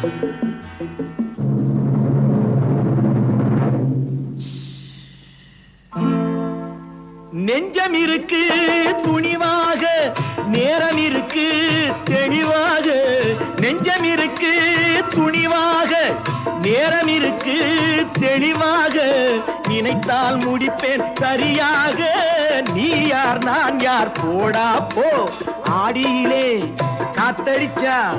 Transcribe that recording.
நெஞ்சம் இருக்கு துணிவாக நேரம் இருக்கு தெளிவாக. நெஞ்சம் இருக்கு துணிவாக நேரம் இருக்கு தெளிவாக. நினைத்தால் முடிப்பேன் சரியாக. நீ யார் நான் யார்? போடா போ. ஆடியிலே காத்தடிச்சா.